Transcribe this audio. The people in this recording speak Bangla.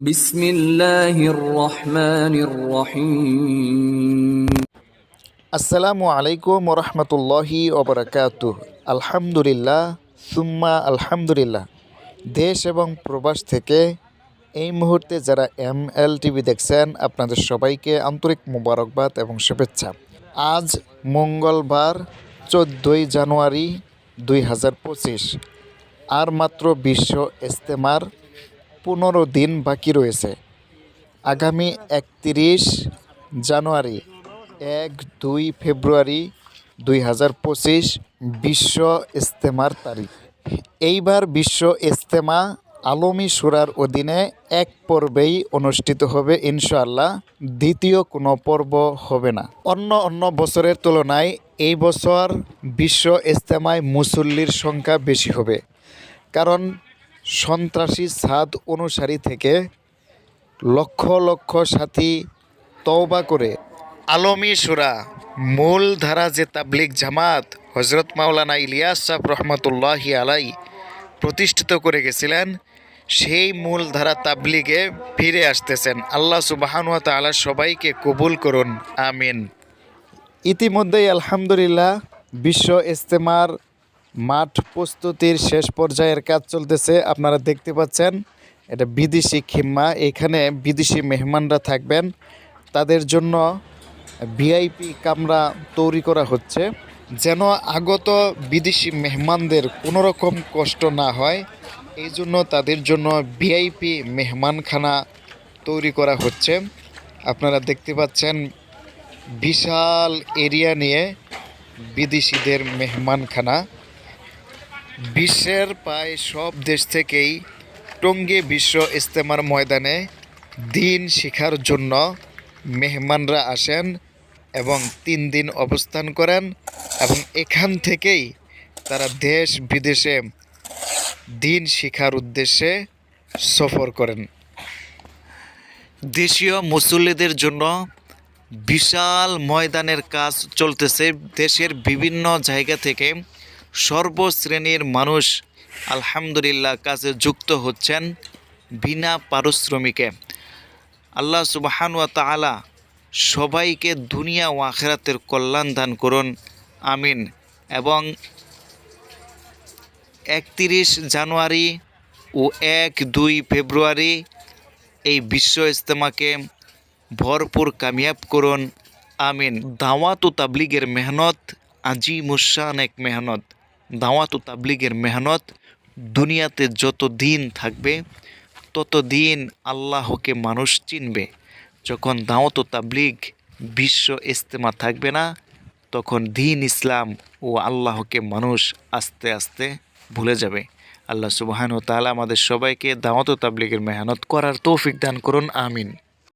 বিসমিল্লাহির রহমানির রহিম। আসসালামু আলাইকুম রহমতুল্লাহি ওবরাকাত আলহামদুলিল্লাহ, সুম্মা আলহামদুলিল্লাহ। দেশ এবং প্রবাস থেকে এই মুহূর্তে যারা এম এল টিভি দেখছেন, আপনাদের সবাইকে আন্তরিক মোবারকবাদ এবং শুভেচ্ছা। আজ মঙ্গলবার, চোদ্দই জানুয়ারি দুই হাজার পঁচিশ। আর মাত্র বিশ্ব ইস্তেমার পনেরো দিন বাকি রয়েছে। আগামী একত্রিশ জানুয়ারি, এক, দুই ফেব্রুয়ারি দুই হাজার পঁচিশ বিশ্ব ইস্তেমার তারিখ। এইবার বিশ্ব ইস্তেমা আলমী সুরার অধীনে এক পর্বেই অনুষ্ঠিত হবে ইনশাআল্লাহ, দ্বিতীয় কোনো পর্ব হবে না। অন্য অন্য বছরের তুলনায় এই বছর বিশ্ব ইস্তেমায় মুসল্লির সংখ্যা বেশি হবে। কারণ সন্ত্রাসী সাদ অনুসারী থেকে লক্ষ লক্ষ সাথী তওবা করে আলমী সুরা মূল ধারা যে তাবলিক জামাত হজরত মাওলানা ইলিয়াস সাহ রহমতুল্লাহি আলাই প্রতিষ্ঠিত করে গেছিলেন, সেই মূল ধারা তাবলিগে ফিরে আসতেছেন। আল্লাহ সুবাহানুয়া তালা সবাইকে কবুল করুন, আমিন। ইতিমধ্যেই আলহামদুলিল্লাহ বিশ্ব ইস্তেমার মাঠ প্রস্তুতির শেষ পর্যায়ের কাজ চলতেছে। আপনারা দেখতে পাচ্ছেন, এটা বিদেশি খিম্মা। এখানে বিদেশি মেহমানরা থাকবেন। তাদের জন্য ভিআইপি কামরা তৈরি করা হচ্ছে। যেন আগত বিদেশি মেহমানদের কোনো রকম কষ্ট না হয়, এই জন্য তাদের জন্য ভিআইপি মেহমানখানা তৈরি করা হচ্ছে। আপনারা দেখতে পাচ্ছেন, বিশাল এরিয়া নিয়ে বিদেশিদের মেহমানখানা। বিশ্বের প্রায় সব দেশ থেকেই টঙ্গী বিশ্ব ইস্তেমার ময়দানে দিন শিখার জন্য মেহমানরা আসেন এবং তিন দিন অবস্থান করেন এবং এখান থেকেই তারা দেশ বিদেশে দিন শিখার উদ্দেশ্যে সফর করেন। দেশীয় মুসল্লিদের জন্য বিশাল ময়দানের কাজ চলতেছে। দেশের বিভিন্ন জায়গা থেকে সর্বশ্রেণীর মানুষ আলহামদুলিল্লাহ কাজে যুক্ত হচ্ছেন বিনা পারিশ্রমিকে। আল্লাহ সুবাহানুয়া তাআলা সবাইকে দুনিয়া ও আখেরাতের কল্যাণ দান করুন, আমিন। এবং একত্রিশ জানুয়ারি ও এক দুই ফেব্রুয়ারি এই বিশ্ব ইজতেমাকে ভরপুর কামিয়াব করুন, আমিন। দাওয়াত ও তাবলিগের মেহনত আজি মুসান এক মেহনত। দাওয়াত ও তাবলিগের মেহনত, দুনিয়াতে যত দিন থাকবে, তত দিন আল্লাহকে মানুষ চিনবে। যখন দাওয়াত ও তাবলিগ বিশ্ব ইস্তেমা থাকবে না, তখন দিন ইসলাম ও আল্লাহকে মানুষ আস্তে আস্তে ভুলে যাবে। আল্লাহ সুবাহান ও তাআলা আমাদের সবাইকে দাওয়াত ও তাবলিগের মেহনত করার তৌফিক দান করুন, আমিন।